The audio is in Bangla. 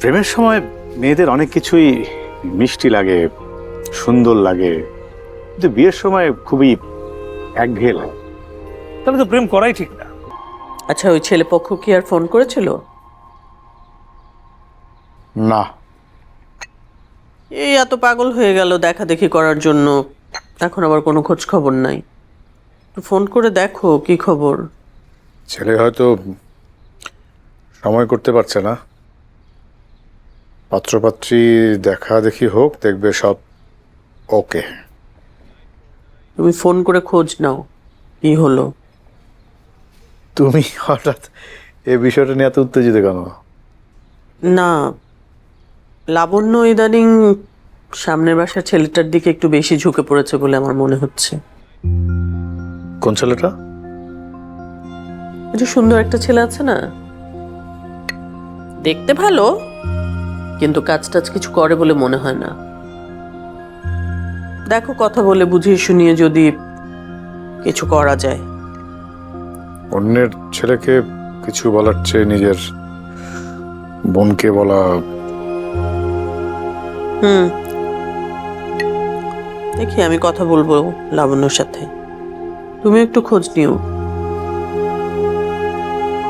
প্রেমের সময় মেয়েদের অনেক কিছুই মিষ্টি লাগে সুন্দর লাগে কিন্তু বিয়ের সময় খুবই একঘেয়ে লাগে। তাহলে তো প্রেম করাই ঠিক না। আচ্ছা ওই ছেলে পক্ষ কি আর ফোন করেছিল? না। এই এত পাগল হয়ে গেল দেখা দেখি করার জন্য। এখন আবার কোনো খোঁজ খবর নাই। একটু ফোন করে দেখো কি খবর। ছেলে হয়তো সময় করতে পারছে না। পাত্রপাত্রী দেখা দেখি হোক দেখবে সব ওকে। তুমি ফোন করে খোঁজ নাও কি হলো? তুমি হঠাৎ এই বিষয়টা নিয়ে এত উত্তেজিত কেন? না লাবণ্য ইদানিং সামনের বাসার ছেলেটার দিকে একটু বেশি ঝুঁকে পড়েছে বলে আমার মনে হচ্ছে। কোন ছেলেটা? সুন্দর একটা ছেলে আছে না? দেখতে ভালো? কিন্তু কাজ টাজ কিছু করে বলে মনে হয় না। দেখো কথা বলে বুঝিয়ে শুনিয়ে যদি কিছু করা যায়। অন্যের ছেলেকে কিছু বলার চেয়ে নিজের বোনকে বলা হুম। দেখি আমি কথা বলব লাবণ্যর সাথে। তুমি একটু খোঁজ নিও।